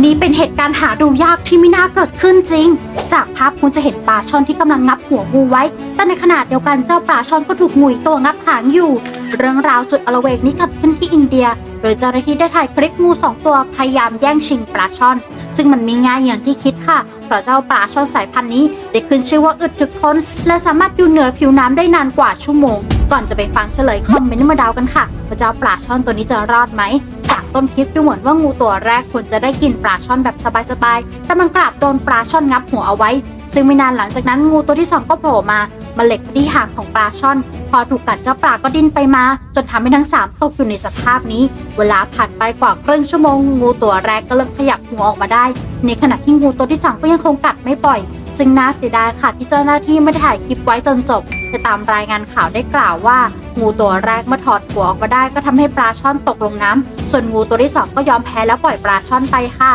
นี่เป็นเหตุการณ์หาดูยากที่ไม่น่าเกิดขึ้นจริง จากภาพคุณจะเห็นปลาช่อนที่กำลังงับหัวงูไว้ แต่ในขณะเดียวกันเจ้าปลาช่อนก็ถูกงูอีกตัวงับหางอยู่ เรื่องราวสุดอลเวกนี้เกิดขึ้นที่อินเดีย โดยเจ้าหน้าที่ได้ถ่ายคลิปงูสองตัวพยายามแย่งชิงปลาช่อน ซึ่งมันมีง่ายอย่างที่คิดค่ะ เพราะเจ้าปลาช่อนสายพันธุ์นี้ได้ขึ้นชื่อว่าอึดถึกทนและสามารถอยู่เหนือผิวน้ำได้นานกว่าชั่วโมง ก่อนจะไปฟังเฉลยคอมเมนต์มาดาวกันค่ะว่าเจ้าปลาช่อนตัวนี้จะรอดไหม ต้นคลิปดูเหมือนว่างูตัวแรกควรจะได้กินปลาช่อนแบบสบายๆ แต่มันกลับโดนปลาช่อนงับหัวเอาไว้ ซึ่งไม่นานหลังจากนั้นงูตัวที่สองก็โผล่มามาเล็กที่หางของปลาช่อน พอถูกกัดเจ้าปลาก็ดิ้นไปมา จนทำให้ทั้งสามตกอยู่ในสภาพนี้ เวลาผ่านไปกว่าครึ่งชั่วโมง งูตัวแรกก็เริ่มขยับหัวออกมาได้ ในขณะที่งูตัวที่สามก็ยังคงกัดไม่ปล่อย ซึ่งน่าเสียดายค่ะที่เจ้าหน้าที่ไม่ได้ถ่ายคลิปไว้จนจบ แต่ตามรายงานข่าวได้กล่าวว่า งูตัวแรกเมื่อถอดหัวออกมาได้ก็ทำให้ปลาช่อนตกลงน้ำส่วนงูตัวที่สองก็ยอมแพ้แล้วปล่อยปลาช่อนไปค่ะ